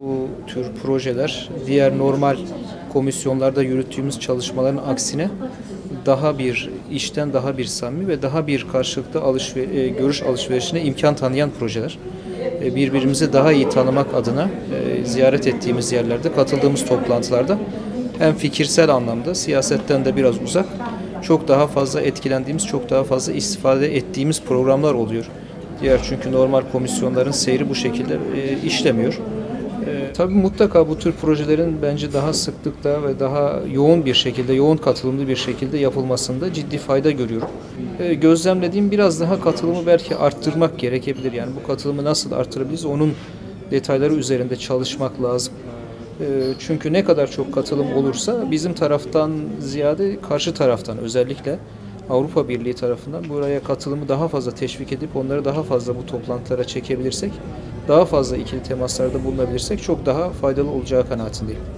Bu tür projeler diğer normal komisyonlarda yürüttüğümüz çalışmaların aksine daha bir işten daha bir samimi ve daha bir karşılıklı alışver- e, görüş alışverişine imkan tanıyan projeler. E, Birbirimizi daha iyi tanımak adına e, ziyaret ettiğimiz yerlerde, katıldığımız toplantılarda hem fikirsel anlamda siyasetten de biraz uzak, çok daha fazla etkilendiğimiz, çok daha fazla istifade ettiğimiz programlar oluyor. Diğer çünkü normal komisyonların seyri bu şekilde işlemiyor. E, tabii mutlaka bu tür projelerin bence daha sıklıkla ve daha yoğun bir şekilde, yoğun katılımlı bir şekilde yapılmasında ciddi fayda görüyorum. E, gözlemlediğim biraz daha katılımı belki arttırmak gerekebilir. Yani bu katılımı nasıl arttırabiliriz onun detayları üzerinde çalışmak lazım. E, çünkü ne kadar çok katılım olursa bizim taraftan ziyade karşı taraftan özellikle Avrupa Birliği tarafından buraya katılımı daha fazla teşvik edip onları daha fazla bu toplantılara çekebilirsek, daha fazla ikili temaslarda bulunabilirsek çok daha faydalı olacağı kanaatindeyim.